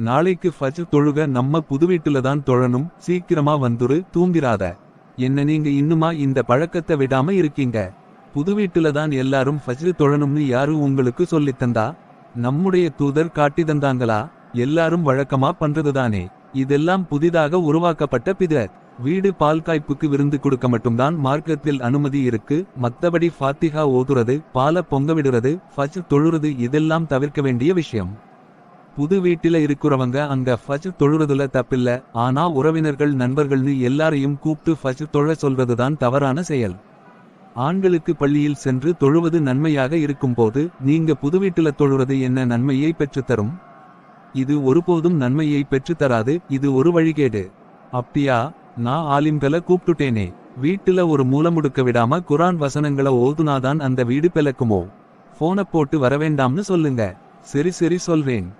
நாளைக்கு ஃபஜ் தொழுக நம்ம புது வீட்டுல தான் தொழணும். சீக்கிரமா வந்துரு தூங்கிராத. என்ன நீங்க இன்னுமா இந்த பழக்கத்தை விடாம இருக்கீங்க? புது வீட்டுல தான் எல்லாரும் ஃபஜ்ர் தொழணும்னு யாரு உங்களுக்கு சொல்லித் தந்தா? நம்முடைய தூதர் காட்டி தந்தாங்களா? எல்லாரும் வழக்கமா பண்றதுதானே. இதெல்லாம் புதிதாக உருவாக்கப்பட்ட பிதர். வீடு பால் காய்ப்புக்கு விருந்து கொடுக்க மட்டும்தான் மார்க்கத்தில் அனுமதி இருக்கு. மத்தபடி ஃபாத்திகா ஓதுறது பால பொங்க விடுறது ஃபஜ் தொழுறது இதெல்லாம் தவிர்க்க வேண்டிய விஷயம். புது வீட்டில இருக்கிறவங்க அங்க ஃபஜ் தொழுறதுல தப்பில்ல. ஆனா உறவினர்கள் நண்பர்கள்னு எல்லாரையும் கூப்பிட்டு ஃபஜ் தொழ சொல்றதுதான் தவறான செயல். ஆண்களுக்கு பள்ளியில் சென்று தொழுவது நன்மையாக இருக்கும்போது நீங்க புது வீட்டுல தொழுவது என்ன நன்மையை பெற்றுத்தரும் இது ஒருபோதும் நன்மையை பெற்றுத்தராது இது ஒரு வழிகேடு. அப்படியா? நான் ஆலிம்களை கூப்பிட்டுட்டேனே. வீட்டுல ஒரு மூலமுடுக்க விடாம குரான் வசனங்களை ஓதுனாதான் அந்த வீடு பிளக்குமோ? போனை போட்டு வரவேண்டாம்னு சொல்லுங்க. சரி சரி சொல்றேன்